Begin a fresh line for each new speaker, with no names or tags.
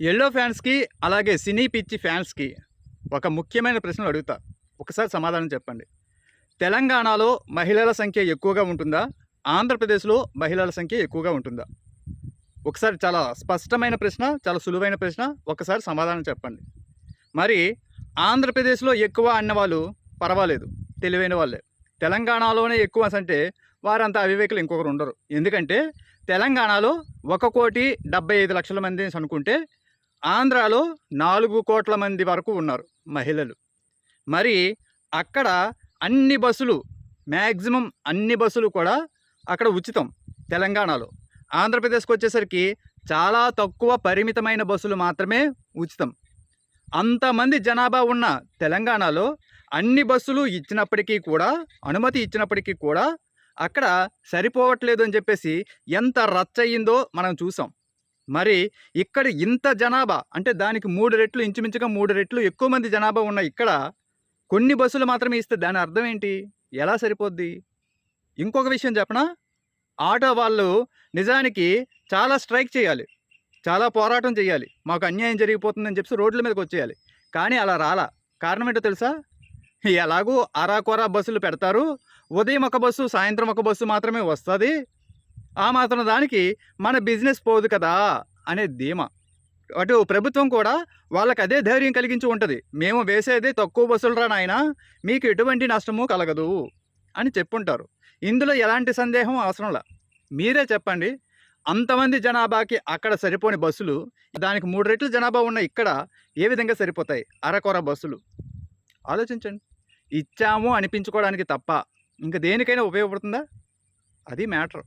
Yellow ఫ్యాన్స్కి అలాగే సినీ పిచ్చి ఫ్యాన్స్కి ఒక ముఖ్యమైన ప్రశ్నలు అడుగుతా. ఒకసారి సమాధానం చెప్పండి. తెలంగాణలో మహిళల సంఖ్య ఎక్కువగా ఉంటుందా? ఆంధ్రప్రదేశ్లో మహిళల సంఖ్య ఎక్కువగా ఉంటుందా? ఒకసారి చాలా స్పష్టమైన ప్రశ్న చాలా సులువైన ప్రశ్న ఒకసారి సమాధానం చెప్పండి. మరి ఆంధ్రప్రదేశ్లో ఎక్కువ అన్నవాళ్ళు పర్వాలేదు తెలివైన వాళ్ళే. తెలంగాణలోనే ఎక్కువ అంటే వారంత అవివేకులు ఇంకొకరు ఉండరు. ఎందుకంటే తెలంగాణలో ఒక కోటి డెబ్బై ఐదు లక్షల మంది అనుకుంటే ఆంధ్రాలో నాలుగు కోట్ల మంది వరకు ఉన్నారు మహిళలు. మరి అక్కడ అన్ని బస్సులు మ్యాక్సిమం అన్ని బస్సులు కూడా అక్కడ ఉచితం తెలంగాణలో. ఆంధ్రప్రదేశ్కి వచ్చేసరికి చాలా తక్కువ పరిమితమైన బస్సులు మాత్రమే ఉచితం. అంతమంది జనాభా ఉన్న తెలంగాణలో అన్ని బస్సులు ఇచ్చినప్పటికీ కూడా అనుమతి ఇచ్చినప్పటికీ కూడా అక్కడ సరిపోవట్లేదు అని చెప్పేసి ఎంత రచ్చయిందో మనం చూసాం. మరి ఇక్కడ ఇంత జనాభా అంటే దానికి మూడు రెట్లు ఇంచుమించుగా మూడు రెట్లు ఎక్కువ మంది జనాభా ఉన్న ఇక్కడ కొన్ని బస్సులు మాత్రమే ఇస్తే దాని అర్థం ఏంటి? ఎలా సరిపోద్ది? ఇంకొక విషయం చెప్పనా? ఆటో వాళ్ళు నిజానికి చాలా స్ట్రైక్ చేయాలి. చాలా పోరాటం చేయాలి. మాకు అన్యాయం జరిగిపోతుందని చెప్పి రోడ్ల మీదకి వచ్చేయాలి. కానీ అలా రాలా. కారణం ఏంటో తెలుసా? ఎలాగూ అరాకొరా బస్సులు పెడతారు. ఉదయం ఒక బస్సు సాయంత్రం ఒక బస్సు మాత్రమే వస్తుంది. ఆ మాత్రం దానికి మన బిజినెస్ పోదు కదా అనే ధీమా. అటు ప్రభుత్వం కూడా వాళ్ళకి అదే ధైర్యం కలిగించి ఉంటుంది. మేము వేసేది తక్కువ బస్సులు రా నాయన మీకు ఎటువంటి నష్టము కలగదు అని చెప్పుంటారు. ఇందులో ఎలాంటి సందేహం అవసరంలా మీరే చెప్పండి. అంతమంది జనాభాకి అక్కడ సరిపోని బస్సులు దానికి మూడు రెట్లు జనాభా ఉన్న ఇక్కడ ఏ విధంగా సరిపోతాయి? అరకొర బస్సులు. ఆలోచించండి. ఇచ్చాము అనిపించుకోవడానికి తప్ప ఇంకా దేనికైనా ఉపయోగపడుతుందా? అది మ్యాటర్.